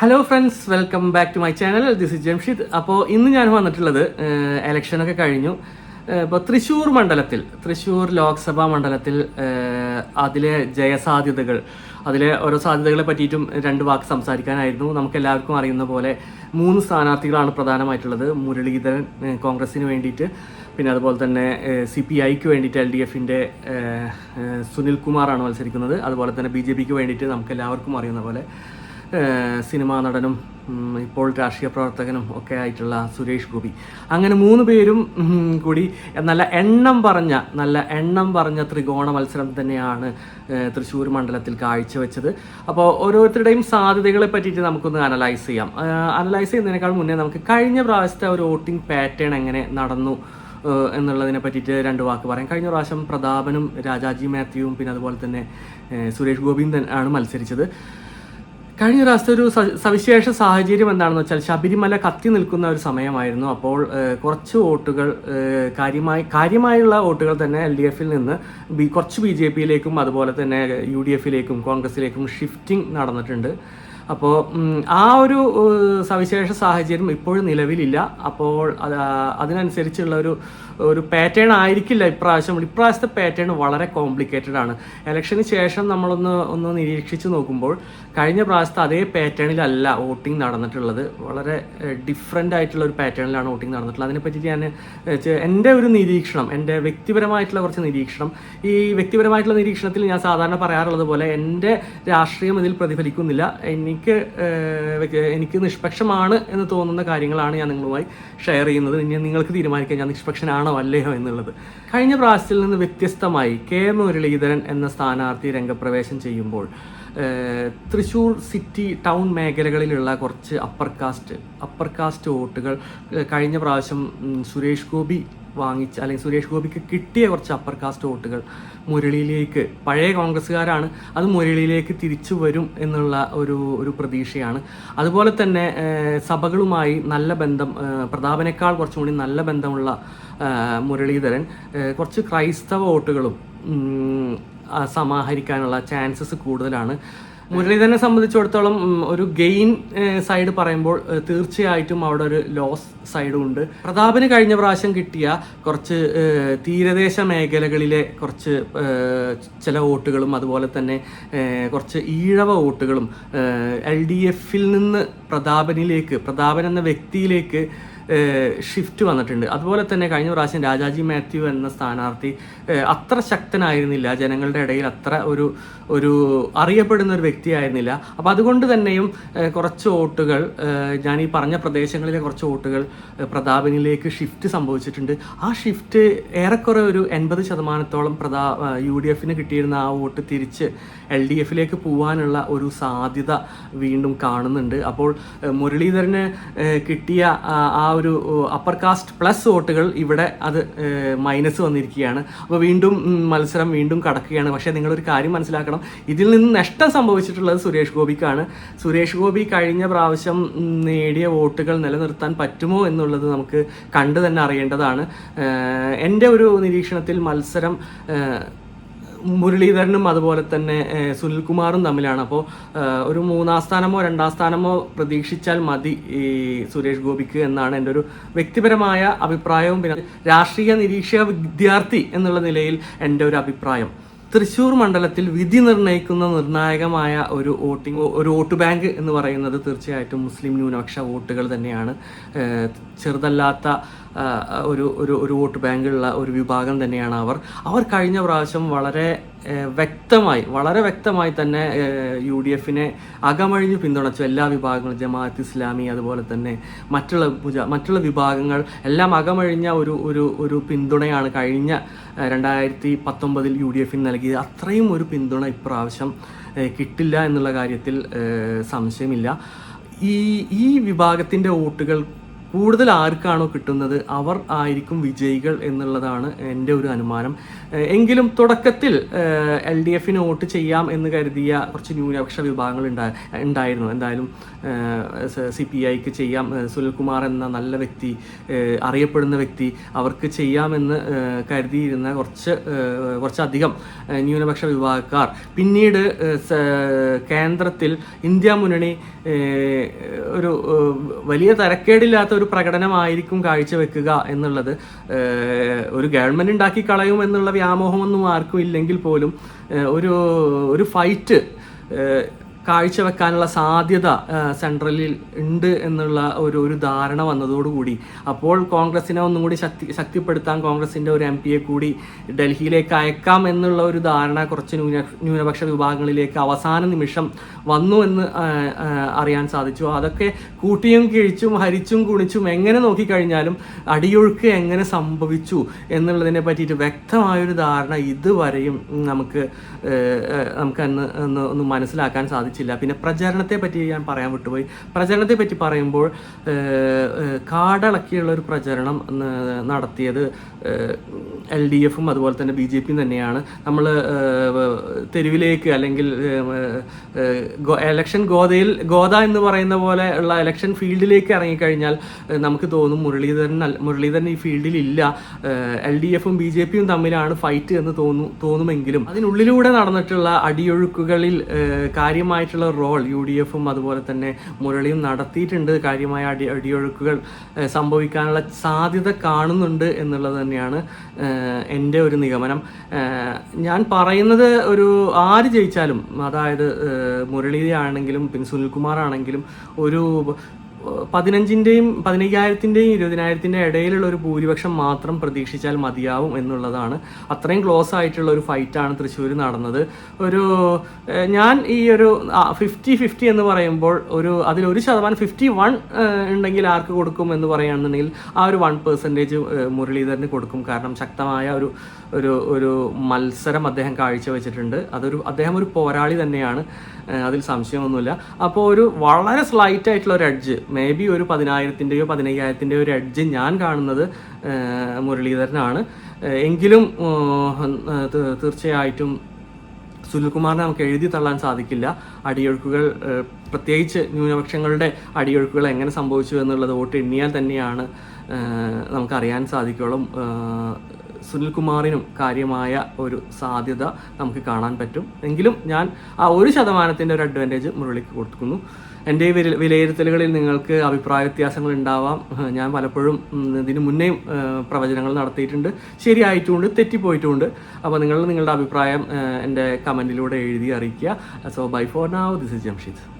Hello friends welcome back to my channel this is Jamshid അപ്പോൾ ഇന്ന് ഞാൻ വന്നിട്ടുള്ളത് ഇലക്ഷനൊക്കെ കഴിഞ്ഞു. ഇപ്പോൾ തൃശ്ശൂർ മണ്ഡലത്തിൽ തൃശ്ശൂർ ലോക്സഭാ മണ്ഡലത്തിൽ അതിലെ ജയസാധ്യതകൾ അതിലെ ഓരോ സാധ്യതകളെ പറ്റിയിട്ടും രണ്ട് വാക്ക് സംസാരിക്കാനായിരുന്നു. നമുക്ക് എല്ലാവർക്കും അറിയുന്ന പോലെ മൂന്ന് സ്ഥാനാർത്ഥികളാണ് പ്രധാനമായിട്ടുള്ളത്. മുരളീധരൻ കോൺഗ്രസിന് വേണ്ടിയിട്ട് പിന്നെ അതുപോലെ തന്നെ സി പി ഐക്ക് വേണ്ടിയിട്ട് എൽ ഡി എഫിന്റെ സുനിൽ കുമാറാണ് മത്സരിക്കുന്നത്. അതുപോലെ തന്നെ ബി ജെ പിക്ക് വേണ്ടിയിട്ട് നമുക്ക് എല്ലാവർക്കും അറിയുന്ന പോലെ സിനിമാ നടനും ഇപ്പോൾ രാഷ്ട്രീയ പ്രവർത്തകനും ഒക്കെ ആയിട്ടുള്ള സുരേഷ് ഗോപി. അങ്ങനെ മൂന്ന് പേരും കൂടി നല്ല എണ്ണം പറഞ്ഞ നല്ല എണ്ണം പറഞ്ഞ ത്രികോണ മത്സരം തന്നെയാണ് തൃശ്ശൂർ മണ്ഡലത്തിൽ കാഴ്ചവെച്ചത്. അപ്പോൾ ഓരോരുത്തരുടെയും സാധ്യതകളെ പറ്റിയിട്ട് നമുക്കൊന്ന് അനലൈസ് ചെയ്യാം. അനലൈസ് ചെയ്യുന്നതിനേക്കാൾ മുന്നേ നമുക്ക് കഴിഞ്ഞ പ്രാവശ്യത്തെ ഒരു വോട്ടിംഗ് പാറ്റേൺ എങ്ങനെ നടന്നു എന്നുള്ളതിനെ പറ്റിയിട്ട് രണ്ട് വാക്ക് പറയാം. കഴിഞ്ഞ പ്രാവശ്യം പ്രതാപനും രാജാജി മാത്യുവും പിന്നെ അതുപോലെ തന്നെ സുരേഷ് ഗോപിയും ആണ് മത്സരിച്ചത്. കഴിഞ്ഞ പ്രാവശ്യത്തെ ഒരു സവിശേഷ സാഹചര്യം എന്താണെന്ന് വെച്ചാൽ ശബരിമല കത്തി നിൽക്കുന്ന ഒരു സമയമായിരുന്നു. അപ്പോൾ കുറച്ച് വോട്ടുകൾ കാര്യമായി കാര്യമായുള്ള വോട്ടുകൾ തന്നെ എൽ ഡി എഫിൽ നിന്ന് ബി കുറച്ച് ബി ജെ പിയിലേക്കും അതുപോലെ തന്നെ യു ഡി എഫിലേക്കും കോൺഗ്രസിലേക്കും ഷിഫ്റ്റിംഗ് നടന്നിട്ടുണ്ട്. അപ്പോൾ ആ ഒരു സവിശേഷ സാഹചര്യം ഇപ്പോഴും നിലവിലില്ല. അപ്പോൾ അത് അതിനനുസരിച്ചുള്ള ഒരു ഒരു പാറ്റേൺ ആയിരിക്കില്ല ഇപ്രാവശ്യം. ഇപ്രാവശ്യത്തെ പാറ്റേൺ വളരെ കോംപ്ലിക്കേറ്റഡ് ആണ്. ഇലക്ഷന് ശേഷം നമ്മളൊന്ന് ഒന്ന് നിരീക്ഷിച്ച് നോക്കുമ്പോൾ കഴിഞ്ഞ പ്രാവശ്യത്തെ അതേ പാറ്റേണിലല്ല വോട്ടിംഗ് നടന്നിട്ടുള്ളത്. വളരെ ഡിഫറെന്റ് ആയിട്ടുള്ള ഒരു പാറ്റേണിലാണ് വോട്ടിംഗ് നടന്നിട്ടുള്ളത്. അതിനെപ്പറ്റി ഞാൻ എന്റെ ഒരു നിരീക്ഷണം എന്റെ വ്യക്തിപരമായിട്ടുള്ള കുറച്ച് നിരീക്ഷണം. ഈ വ്യക്തിപരമായിട്ടുള്ള നിരീക്ഷണത്തിൽ ഞാൻ സാധാരണ പറയാറുള്ളത് പോലെ എന്റെ രാഷ്ട്രീയം ഇതിൽ പ്രതിഫലിക്കുന്നില്ല. എനിക്ക് വ്യക്തി- എനിക്ക് നിഷ്പക്ഷമാണ് എന്ന് തോന്നുന്ന കാര്യങ്ങളാണ് ഞാൻ നിങ്ങളുമായി ഷെയർ ചെയ്യുന്നത്. ഇനി നിങ്ങൾക്ക് തീരുമാനിക്കാം ഞാൻ നിഷ്പക്ഷനാണോ അല്ലയോ എന്നുള്ളത്. കഴിഞ്ഞ പ്രാവശ്യത്തിൽ നിന്ന് വ്യത്യസ്തമായി കെ മുരളീധരൻ എന്ന സ്ഥാനാർത്ഥി രംഗപ്രവേശം ചെയ്യുമ്പോൾ തൃശ്ശൂർ സിറ്റി ടൗൺ മേഖലകളിലുള്ള കുറച്ച് അപ്പർ കാസ്റ്റ് അപ്പർ കാസ്റ്റ് വോട്ടുകൾ കഴിഞ്ഞ പ്രാവശ്യം സുരേഷ് ഗോപി വാങ്ങിച്ച അല്ലെങ്കിൽ സുരേഷ് ഗോപിക്ക് കിട്ടിയ കുറച്ച് അപ്പർ കാസ്റ്റ് വോട്ടുകൾ മുരളിയിലേക്ക് പഴയ കോൺഗ്രസ്സുകാരാണ് അത് മുരളിയിലേക്ക് തിരിച്ചു വരും എന്നുള്ള ഒരു ഒരു പ്രതീക്ഷയാണ്. അതുപോലെ തന്നെ സഭകളുമായി നല്ല ബന്ധം പ്രതാപനേക്കാൾ കുറച്ചും കൂടി നല്ല ബന്ധമുള്ള മുരളീധരൻ കുറച്ച് ക്രൈസ്തവ വോട്ടുകളും സമാഹരിക്കാനുള്ള ചാൻസസ് കൂടുതലാണ്. മുരളീധരനെ സംബന്ധിച്ചിടത്തോളം ഒരു ഗെയിൻ സൈഡ് പറയുമ്പോൾ തീർച്ചയായിട്ടും അവിടെ ഒരു ലോസ് സൈഡും ഉണ്ട്. പ്രതാപന് കഴിഞ്ഞ പ്രാവശ്യം കിട്ടിയ കുറച്ച് തീരദേശ മേഖലകളിലെ കുറച്ച് ചില വോട്ടുകളും അതുപോലെ തന്നെ കുറച്ച് ഈഴവ വോട്ടുകളും എൽ ഡി എഫിൽ നിന്ന് പ്രതാപനിലേക്ക് പ്രതാപൻ എന്ന വ്യക്തിയിലേക്ക് ഷിഫ്റ്റ് വന്നിട്ടുണ്ട്. അതുപോലെ തന്നെ കഴിഞ്ഞ പ്രാവശ്യം രാജാജി മാത്യു എന്ന സ്ഥാനാർത്ഥി അത്ര ശക്തനായിരുന്നില്ല. ജനങ്ങളുടെ ഇടയിൽ അത്ര ഒരു ഒരു അറിയപ്പെടുന്ന ഒരു വ്യക്തിയായിരുന്നില്ല. അപ്പോൾ അതുകൊണ്ട് തന്നെയും കുറച്ച് വോട്ടുകൾ ഞാൻ ഈ പറഞ്ഞ പ്രദേശങ്ങളിലെ കുറച്ച് വോട്ടുകൾ പ്രതാപനിലേക്ക് ഷിഫ്റ്റ് സംഭവിച്ചിട്ടുണ്ട്. ആ ഷിഫ്റ്റ് ഏറെക്കുറെ ഒരു എൺപത് ശതമാനത്തോളം പ്രതാ യു ഡി എഫിന് കിട്ടിയിരുന്ന ആ വോട്ട് തിരിച്ച് എൽ ഡി എഫിലേക്ക് പോകാനുള്ള ഒരു സാധ്യത വീണ്ടും കാണുന്നുണ്ട്. അപ്പോൾ മുരളീധരന് കിട്ടിയ ആ ഒരു അപ്പർ കാസ്റ്റ് പ്ലസ് വോട്ടുകൾ ഇവിടെ അത് മൈനസ് വന്നിരിക്കുകയാണ്. അപ്പോൾ വീണ്ടും മത്സരം വീണ്ടും കടക്കുകയാണ്. പക്ഷേ നിങ്ങളൊരു കാര്യം മനസ്സിലാക്കണം. ഇതിൽ നിന്ന് നഷ്ടം സംഭവിച്ചിട്ടുള്ളത് സുരേഷ് ഗോപിക്കാണ്. സുരേഷ് ഗോപി കഴിഞ്ഞ പ്രാവശ്യം നേടിയ വോട്ടുകൾ നിലനിർത്താൻ പറ്റുമോ എന്നുള്ളത് നമുക്ക് കണ്ടു തന്നെ അറിയേണ്ടതാണ്. എന്റെ ഒരു നിരീക്ഷണത്തിൽ മത്സരം മുരളീധരനും അതുപോലെ തന്നെ സുനിൽ സുനിൽകുമാറും തമ്മിലാണ്. അപ്പോൾ ഒരു മൂന്നാം സ്ഥാനമോ രണ്ടാം സ്ഥാനമോ പ്രതീക്ഷിച്ചാൽ മതി ഈ സുരേഷ് ഗോപിക്ക് എന്നാണ് എന്റെ ഒരു വ്യക്തിപരമായ അഭിപ്രായവും. പിന്നെ രാഷ്ട്രീയ നിരീക്ഷക വിദ്യാർത്ഥി എന്നുള്ള നിലയിൽ എന്റെ ഒരു അഭിപ്രായം. തൃശ്ശൂർ മണ്ഡലത്തിൽ വിധി നിർണയിക്കുന്ന നിർണായകമായ ഒരു വോട്ടിംഗ് ഒരു വോട്ട് ബാങ്ക് എന്ന് പറയുന്നത് തീർച്ചയായിട്ടും മുസ്ലിം ന്യൂനപക്ഷ വോട്ടുകൾ തന്നെയാണ്. ചെറുതല്ലാത്ത ഒരു ഒരു ഒരു വോട്ട് ബാങ്കുള്ള ഒരു വിഭാഗം തന്നെയാണ് അവർ. അവർ കഴിഞ്ഞ പ്രാവശ്യം വളരെ വ്യക്തമായി വളരെ വ്യക്തമായി തന്നെ യു ഡി എഫിനെ അകമഴിഞ്ഞ് പിന്തുണച്ചു. എല്ലാ വിഭാഗങ്ങളും ജമാഅത്ത് ഇസ്ലാമി അതുപോലെ തന്നെ മറ്റുള്ള മറ്റുള്ള വിഭാഗങ്ങൾ എല്ലാം അകമഴിഞ്ഞ ഒരു ഒരു ഒരു പിന്തുണയാണ് കഴിഞ്ഞ രണ്ടായിരത്തി പത്തൊമ്പതിൽ യു ഡി എഫിന് നൽകിയത്. അത്രയും ഒരു പിന്തുണ ഇപ്രാവശ്യം കിട്ടില്ല എന്നുള്ള കാര്യത്തിൽ സംശയമില്ല. ഈ ഈ വിഭാഗത്തിന്റെ വോട്ടുകൾ കൂടുതൽ ആർക്കാണോ കിട്ടുന്നത് അവർ ആയിരിക്കും വിജയികൾ എന്നുള്ളതാണ് എന്റെ ഒരു അനുമാനം. എങ്കിലും തുടക്കത്തിൽ എൽ ഡി എഫിന് വോട്ട് ചെയ്യാം എന്ന് കരുതിയ കുറച്ച് ന്യൂനപക്ഷ വിഭാഗങ്ങൾ ഉണ്ടാ ഉണ്ടായിരുന്നു. എന്തായാലും സി പി ഐക്ക് ചെയ്യാം. സുനിൽകുമാർ എന്ന നല്ല വ്യക്തി അറിയപ്പെടുന്ന വ്യക്തി അവർക്ക് ചെയ്യാമെന്ന് കരുതിയിരുന്ന കുറച്ച് കുറച്ചധികം ന്യൂനപക്ഷ വിഭാഗക്കാർ. പിന്നീട് കേന്ദ്രത്തിൽ ഇന്ത്യ മുന്നണി ഒരു വലിയ തരക്കേടില്ലാത്ത ഒരു പ്രകടനമായിരിക്കും കാഴ്ചവെക്കുക എന്നുള്ളത് ഒരു ഗവൺമെന്റ് ഉണ്ടാക്കി കളയും എന്നുള്ള വ്യാമോഹമൊന്നും ആർക്കും ഇല്ലെങ്കിൽ പോലും ഒരു ഒരു ഫൈറ്റ് കാഴ്ചവെക്കാനുള്ള സാധ്യത സെൻട്രലിൽ ഉണ്ട് എന്നുള്ള ഒരു ഒരു ധാരണ വന്നതോടുകൂടി. അപ്പോൾ കോൺഗ്രസിനെ ഒന്നും കൂടി ശക്തി ശക്തിപ്പെടുത്താൻ കോൺഗ്രസിന്റെ ഒരു എം പിയെ കൂടി ഡൽഹിയിലേക്ക് അയക്കാം എന്നുള്ള ഒരു ധാരണ കുറച്ച് ന്യൂന ന്യൂനപക്ഷ വിഭാഗങ്ങളിലേക്ക് അവസാന നിമിഷം വന്നു എന്ന് അറിയാൻ സാധിച്ചു. അതൊക്കെ കൂട്ടിയും കിഴിച്ചും ഹരിച്ചും കുണിച്ചും എങ്ങനെ നോക്കിക്കഴിഞ്ഞാലും അടിയൊഴുക്ക് എങ്ങനെ സംഭവിച്ചു എന്നുള്ളതിനെ പറ്റിയിട്ട് വ്യക്തമായൊരു ധാരണ ഇതുവരെയും നമുക്ക് നമുക്ക് അന്ന് ഒന്ന് മനസ്സിലാക്കാൻ മനസ്സിലാക്കാൻ സാധിച്ചില്ല പിന്നെ പ്രചരണത്തെ പറ്റി ഞാൻ പറയാൻ വിട്ടുപോയി. പ്രചരണത്തെ പറ്റി പറയുമ്പോൾ കാടളക്കിയുള്ള ഒരു പ്രചരണം നടത്തിയത് എൽ ഡി എഫും അതുപോലെ തന്നെ ബി ജെ പിയും തന്നെയാണ്. നമ്മൾ തെരുവിലേക്ക് അല്ലെങ്കിൽ എലക്ഷൻ ഗോതയിൽ ഗോദ എന്ന് പറയുന്ന പോലെ ഉള്ള എലക്ഷൻ ഫീൽഡിലേക്ക് ഇറങ്ങിക്കഴിഞ്ഞാൽ നമുക്ക് തോന്നും മുരളീധരൻ മുരളീധരൻ ഈ ഫീൽഡിൽ ഇല്ല. എൽ ഡി എഫും ബി ജെ പിയും തമ്മിലാണ് ഫൈറ്റ് എന്ന് തോന്നു തോന്നുമെങ്കിലും അതിനുള്ളിലൂടെ നടന്നിട്ടുള്ള അടിയൊഴുക്കുകളിൽ ഏഹ്, കാര്യമായിട്ടുള്ള റോൾ യു ഡി എഫും അതുപോലെ തന്നെ മുരളിയും നടത്തിയിട്ടുണ്ട്. കാര്യമായ അടി അടിയൊഴുക്കുകൾ സംഭവിക്കാനുള്ള സാധ്യത കാണുന്നുണ്ട് എന്നുള്ളത് തന്നെയാണ് എന്റെ ഒരു നിഗമനം. ഞാൻ പറയുന്നത് ഒരു ആര് ജയിച്ചാലും അതായത് മുരളിയാണെങ്കിലും പിന്നെ സുനിൽകുമാർ ആണെങ്കിലും ഒരു പതിനഞ്ചിന്റെയും പതിനയ്യായിരത്തിന്റെയും ഇരുപതിനായിരത്തിന്റെ ഇടയിലുള്ള ഒരു ഭൂരിപക്ഷം മാത്രം പ്രതീക്ഷിച്ചാൽ മതിയാവും എന്നുള്ളതാണ്. അത്രയും ക്ലോസ് ആയിട്ടുള്ള ഒരു ഫൈറ്റാണ് തൃശ്ശൂർ നടന്നത്. ഒരു ഞാൻ ഈ ഒരു ഫിഫ്റ്റി ഫിഫ്റ്റി എന്ന് പറയുമ്പോൾ ഒരു അതിലൊരു ശതമാനം ഫിഫ്റ്റി വൺ ഉണ്ടെങ്കിൽ ആർക്ക് കൊടുക്കും എന്ന് പറയുകയാണെന്നുണ്ടെങ്കിൽ ആ ഒരു വൺ പെർസെന്റേജ് മുരളീധരന് കൊടുക്കും. കാരണം ശക്തമായ ഒരു ഒരു ഒരു മത്സരം അദ്ദേഹം കാഴ്ചവെച്ചിട്ടുണ്ട്. അതൊരു അദ്ദേഹം ഒരു പോരാളി തന്നെയാണ്. അതിൽ സംശയമൊന്നുമില്ല. അപ്പോൾ ഒരു വളരെ സ്ലൈറ്റ് ആയിട്ടുള്ള ഒരു എഡ്ജ് മേ ബി ഒരു പതിനായിരത്തിന്റെയോ പതിനയ്യായിരത്തിന്റെയോ ഒരു എഡ്ജ് ഞാൻ കാണുന്നത് മുരളീധരനാണ്. എങ്കിലും തീർച്ചയായിട്ടും സുനിൽകുമാറിനെ നമുക്ക് എഴുതി തള്ളാൻ സാധിക്കില്ല. അടിയൊഴുക്കുകൾ പ്രത്യേകിച്ച് ന്യൂനപക്ഷങ്ങളുടെ അടിയൊഴുക്കുകൾ എങ്ങനെ സംഭവിച്ചു എന്നുള്ളത് വോട്ട് എണ്ണിയാൽ തന്നെയാണ് നമുക്കറിയാൻ സാധിക്കുള്ളൂ. സുനിൽകുമാറിനും കാര്യമായ ഒരു സാധ്യത നമുക്ക് കാണാൻ പറ്റും. എങ്കിലും ഞാൻ ആ ഒരു ശതമാനത്തിന്റെ ഒരു അഡ്വാന്റേജ് മുരളിക്ക് കൊടുക്കുന്നു. എന്റെ വില- വിലയിരുത്തലുകളിൽ നിങ്ങൾക്ക് അഭിപ്രായ വ്യത്യാസങ്ങൾ ഉണ്ടാവാം. ഞാൻ പലപ്പോഴും ഇതിനു മുന്നേ പ്രവചനങ്ങൾ നടത്തിയിട്ടുണ്ട്. ശരിയായിട്ടുമുണ്ട് തെറ്റിപ്പോയിട്ടുമുണ്ട് അപ്പോൾ നിങ്ങൾ നിങ്ങളുടെ അഭിപ്രായം എന്റെ കമന്റിലൂടെ എഴുതി അറിയിക്കുക. So bye for now this is Jamshid